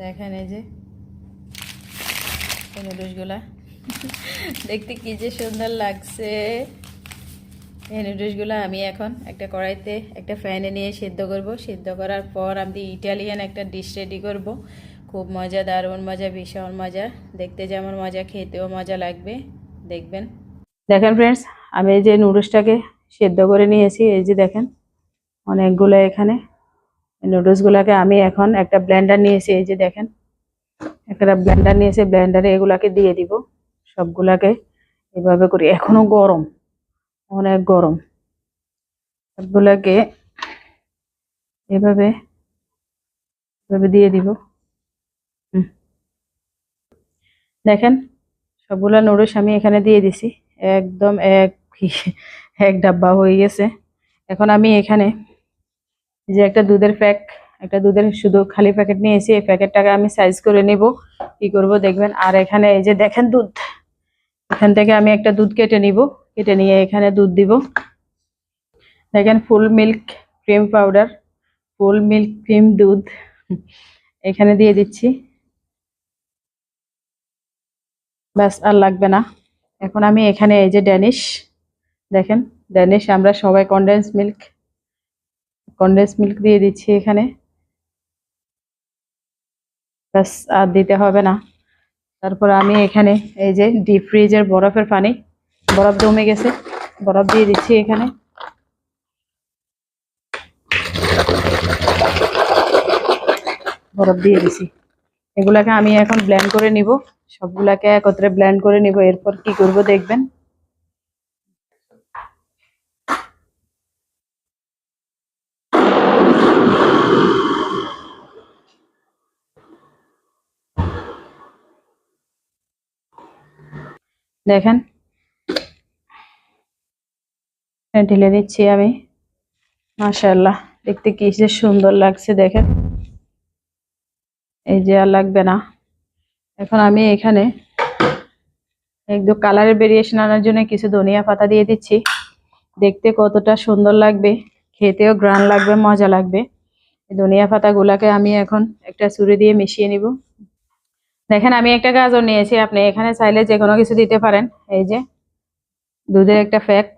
দেখেন এই যে। নুডলসগুলা দেখতে কি যে সুন্দর লাগছে। এই আমি এখন একটা কড়াইতে একটা ফ্যানে নিয়ে সিদ্ধ করব। সিদ্ধ করার পর আমি ইটালিয়ান একটা ডিশ রেডি করব। খুব মজা, দারুণ মজা, ভীষণ মজা। দেখতে যেমন মজা, খেতেও মজা লাগবে। দেখবেন। দেখেন ফ্রেন্ডস আমি এই যে নুডলসটাকে সেদ্ধ করে নিয়েছি। এই যে দেখেন, অনেকগুলো এখানে নুডলসগুলোকে আমি এখন একটা ব্লেন্ডার নিয়েছি, এই যে দেখেন। একটা ব্লেন্ডার নিয়েছি ব্লেন্ডারে এগুলাকে দিয়ে দিব, সবগুলাকে এভাবে করি। এখনও গরম, অনেক গরম। সবগুলাকে এভাবে এভাবে দিয়ে দিব। দেখেন, সবগুলা নুডলস আমি এখানে দিয়ে দিছি। একদম এক এক ডাব্বা হয়ে গেছে। এখন আমি এখানে যে একটা দুধের প্যাক একটা দুধের শুধু খালি প্যাকেট নিয়ে এসে এই প্যাকেটটাকে আমি সাইজ করে নিব। কি করব দেখবেন? আর এখানে এই যে দেখেন দুধ। এখান থেকে আমি একটা দুধ কেটে নিব। কেটে নিয়ে এখানে দুধ দিব। দেখেন full milk cream powder full milk cream দুধ। এখানে দিয়ে দিচ্ছি। ব্যাস, আর লাগবে না। এখন আমি এখানে এই যে ড্যানিশ দেখেন ড্যানিশ আমরা সবাই কনডেন্স মিল্ক কনডেন্স মিল্ক দিয়ে দিচ্ছি এখানে। ব্যাস, আর দিতে হবে না। তারপর আমি এখানে এই যে ডিপ ফ্রিজের বরফের পানি, বরফ জমে গেছে, বরফ দিয়ে দিচ্ছি এখানে। বরফ দিয়ে দিছি। এগুলাকে আমি এখন ব্ল্যান্ড করে নিব। সবগুলাকে একত্রে ব্ল্যান্ড করে নিব। এরপর কি করব দেখবেন। দেখেন। ঢেলে নিচ্ছি আমি। মাশাআল্লাহ, দেখতে কি যে সুন্দর লাগছে, দেখেন। এই যে আর লাগবে না। এখন আমি এখানে একদম কালারের ভেরিয়েশন আনার জন্য কিছু ধনিয়া পাতা দিয়ে দিচ্ছি। দেখতে কতটা সুন্দর লাগবে, খেতেও গ্রান লাগবে, মজা লাগবে। ধনিয়া পাতাগুলাকে আমি এখন একটা ছুরি দিয়ে মিশিয়ে নিব। দেখেন, আমি একটা গাজর নিয়েছি, আপনি এখানে চাইলে যে কোনো কিছু দিতে পারেন। এই যে, দুধের একটা ফ্যাক,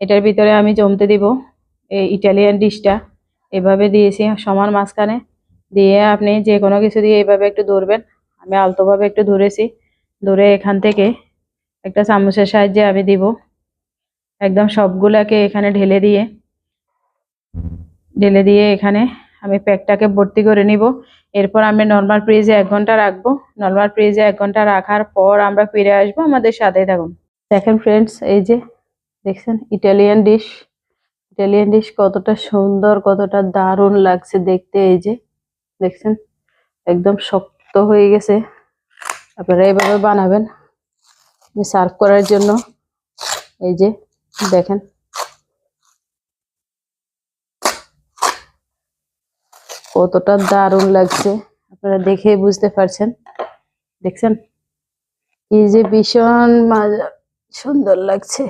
এটার ভিতরে আমি জমতে দিব এই ইটালিয়ান ডিশটা এভাবে দিয়েছি, সমান মাঝখানে। দিয়ে আপনি যে কোনো কিছু দিয়ে এভাবে একটু ধরবেন। আমি আলতোভাবে একটু ধরেছি, ধরে এখান থেকে একটা চামচের সাহায্যে আমি দিব। একদম সবগুলাকে এখানে ঢেলে দিয়ে ঢেলে দিয়ে এখানে আমি প্যাকটাকে ভর্তি করে নিব। এরপর আমি নর্মাল ফ্রিজে এক ঘণ্টা রাখব। নর্মাল ফ্রিজে এক ঘণ্টা রাখার পর আমরা ফিরে আসব আমাদের সাথে থাকুন। দেখেন ফ্রেন্ডস এই যে দেখছেন ইটালিয়ান ডিশ ইটালিয়ান ডিশ কতটা সুন্দর, কতটা দারুণ লাগছে দেখতে, এই যে দেখছেন, একদম শক্ত হয়ে গেছে। আপনারা এইভাবে বানাবেন সার্ভ করার জন্য। এই যে দেখেন কতটা দারুণ লাগছে। আপনারা দেখেই বুঝতে পারছেন। দেখছেন? এই যে ভীষণ মজা, সুন্দর লাগছে।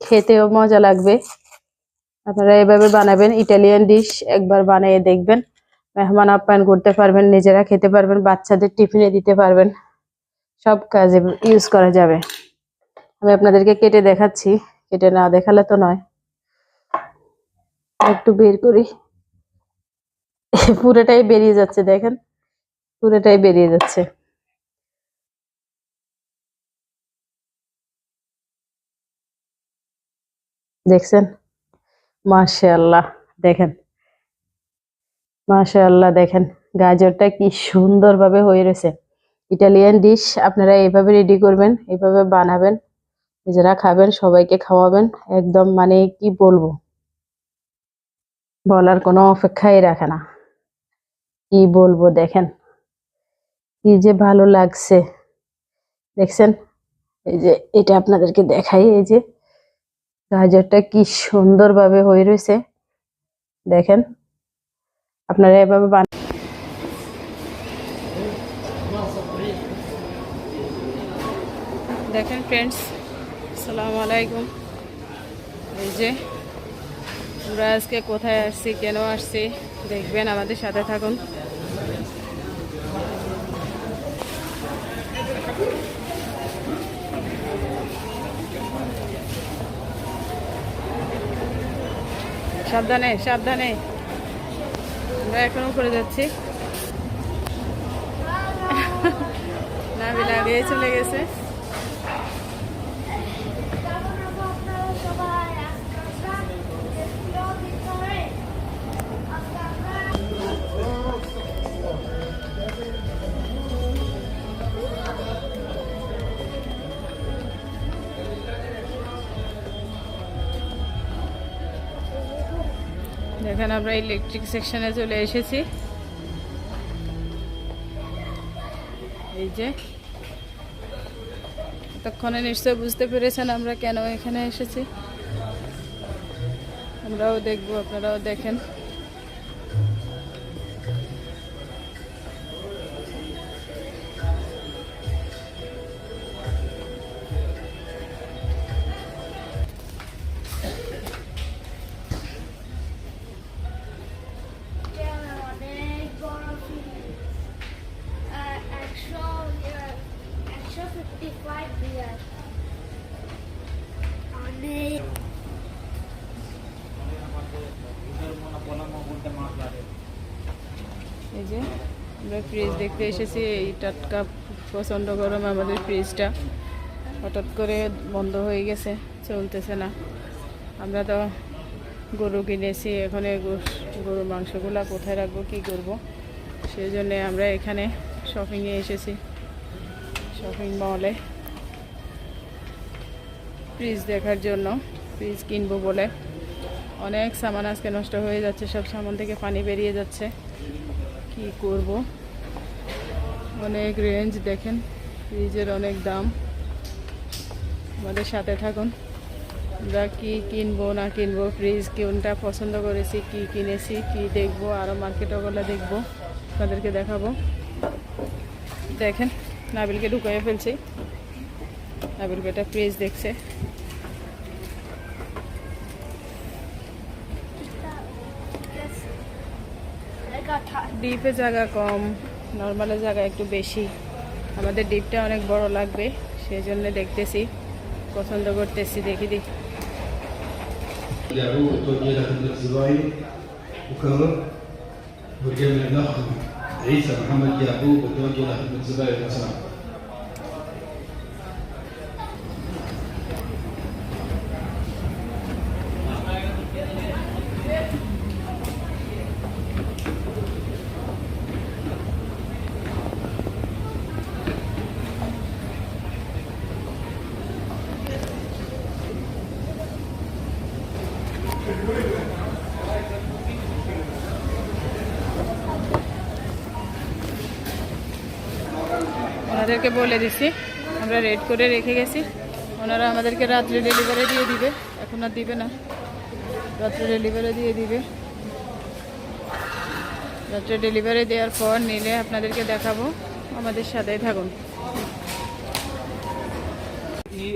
খেতেও মজা লাগবে। আপনারা এভাবে বানাবেন ইটালিয়ান ডিশ একবার বানিয়ে দেখবেন। মেহমান আপ্যায়ন করতে পারবেন, নিজেরা খেতে পারবেন, বাচ্চাদের টিফিনে দিতে পারবেন। সব কাজে ইউজ করা যাবে। আমি আপনাদেরকে কেটে দেখাচ্ছি। কেটে না দেখালে তো নয়। একটু বের করি। পুরোটাই বেরিয়ে যাচ্ছে, দেখেন। পুরোটাই বেরিয়ে যাচ্ছে। দেখছেন? মাশাআল্লাহ, দেখেন। মাশাআল্লাহ, দেখেন। গাজরটা কি সুন্দরভাবে হয়ে রয়েছে। ইটালিয়ান ডিশ আপনারা এইভাবে রেডি করবেন এইভাবে বানাবেন। নিজেরা খাবেন, সবাইকে খাওয়াবেন। একদম মানে কি বলব? বলার কোনো অপেক্ষাই রাখে না। কি বলব দেখেন? কি যে ভালো লাগছে। দেখছেন? এই যে এটা আপনাদেরকে দেখাই, এই যে গাজরটা কি সুন্দরভাবে হয়ে রয়েছে। দেখেন? আপনারা এভাবে বান দেখেন ফ্রেন্ডস আসসালামু আলাইকুম। এই যে আমরা আজকে কোথায় আসছি, কেন আসছি, দেখবেন আমাদের সাথে থাকুন। সাবধানে সাবধানে। আমরা এখন উপরে যাচ্ছি। নাবিল আগে চলে গেছে। দেখেন আমরা ইলেকট্রিক সেকশনে চলে এসেছি। এই যে। এতক্ষণে নিশ্চয় বুঝতে পেরেছেন আমরা কেন এখানে এসেছি। আমরাও দেখব, আপনারাও দেখেন। যে, আমরা ফ্রিজ দেখতে এসেছি, এই টাটকা প্রচণ্ড গরম আমাদের ফ্রিজটা হঠাৎ করে বন্ধ হয়ে গেছে, চলতেছে না। আমরা তো গরু কিনেছি, এখানে এই গো- গরুর মাংসগুলো কোথায় রাখব, কী করব? সেই জন্যে আমরা এখানে শপিংয়ে এসেছি শপিং মলে ফ্রিজ দেখার জন্য ফ্রিজ কিনবো বলে। অনেক সামান আজকে নষ্ট হয়ে যাচ্ছে, সব সামান থেকে পানি বেরিয়ে যাচ্ছে। কি করব? অনেক রেঞ্জ দেখেন, ফ্রিজের অনেক দাম। আমাদের সাথে থাকুন। আমরা কি কিনবো, না কিনবো ফ্রিজ কোনটা পছন্দ করেছি, কি কিনেছি, কি দেখব আরও মার্কেটগুলো দেখব। আপনাদেরকে দেখাবো। দেখেন, নাবিলকে ঢুকিয়ে ফেলছি। নাবিলকে একটা ফ্রিজ দেখছে। ডিপে জায়গা কম নর্মালের জায়গা একটু বেশি আমাদের ডিপটা অনেক বড় লাগবে সেই জন্য দেখতেছি পছন্দ করতেছি দেখি দেখি يعقوب التوجيه لخدمة الزباين وكرر ورجال من ওনাদেরকে বলে দিছি আমরা রেড করে রেখে গেছি। ওনারা আমাদেরকে রাত্রে ডেলিভারি দিয়ে দিবে। এখন আর দিবে না। রাত্রে ডেলিভারি দিয়ে দিবে। রাত্রে ডেলিভারি দেওয়ার পর নিলে আপনাদেরকে দেখাবো। আমাদের সাথেই থাকুন। E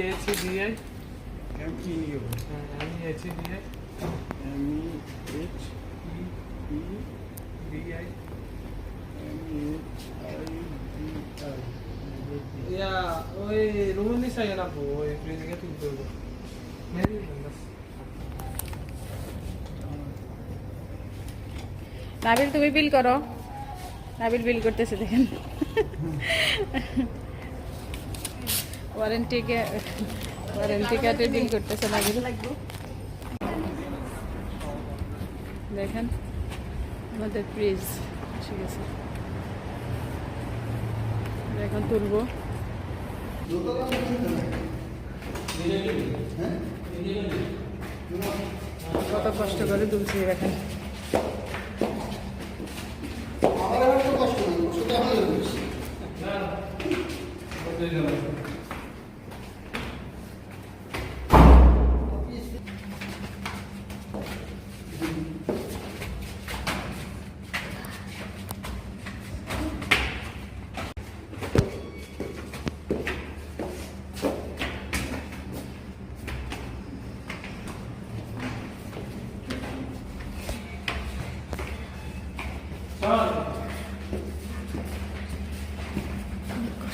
H D I M E U M E H D I M E H E E D I M E I D I ইয়া ওই রুমের নিচে আগে নামবো ওই ফ্রিজ থেকে তুলতে হবে মেরে দিবেন বাস নাবিল তুমি বিল করো নাবিল বিল করতেছে দেখেন ওয়ারেন্টি ওয়ারেন্টি কার্ডে বিল করতেছে নাবিল দেখেন আমাদের ফ্রিজ ঠিক আছে আমরা এখন তুলবো। কত কষ্ট করে তুলছি দেখেন।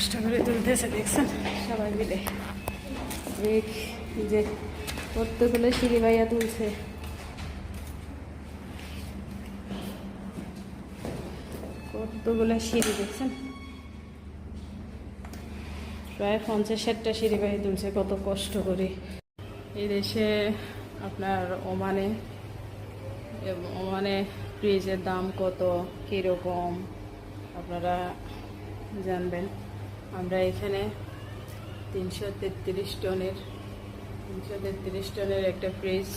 কষ্ট করে তুলতেছে, দেখছেন? সবাই মিলে। এক যে কতগুলো সিঁড়ি ভাইয়া তুলছে। কতগুলো সিঁড়ি, দেখছেন? প্রায় পঞ্চাশ ষাটটা সিঁড়ি বাইয়ে তুলছে, কত কষ্ট করে। এদেশে আপনার ওমানে ওমানে ফ্রিজের দাম কত? কীরকম? আপনারা জানবেন। আমরা এখানে তিনশো তেত্রিশ টনের, তিনশো তেত্রিশ টনের একটা ফ্রিজ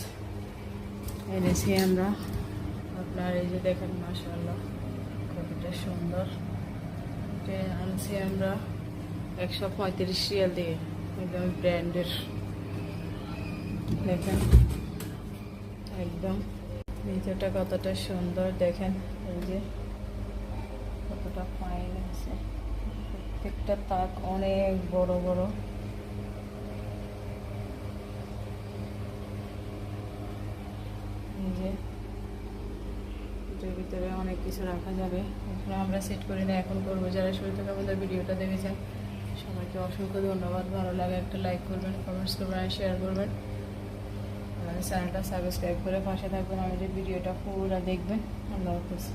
এনেছি আমরা। আপনার এই যে দেখেন মাসাল্লাহ কতটা সুন্দর। আনছি আমরা একশো পঁয়ত্রিশ রিয়াল দিয়ে, একদম ব্র্যান্ডের। দেখেন, একদম ভিতরটা কতটা সুন্দর, দেখেন, এই যে কতটা ফাইন আছে। প্রত্যেকটা তাক অনেক বড় বড়। ভিতরে অনেক কিছু রাখা যাবে। এখন আমরা সেট করি না এখন করব। যারা শুরু থেকে আমাদের ভিডিওটা দেখেছেন, সবাইকে অসংখ্য ধন্যবাদ। ভালো লাগে একটা লাইক করবেন কমেন্টস করবেন আর শেয়ার করবেন। চ্যানেলটা সাবস্ক্রাইব করে পাশে থাকবেন। আমাদের ভিডিওটা পুরো দেখবেন। আল্লাহ হাফিজ।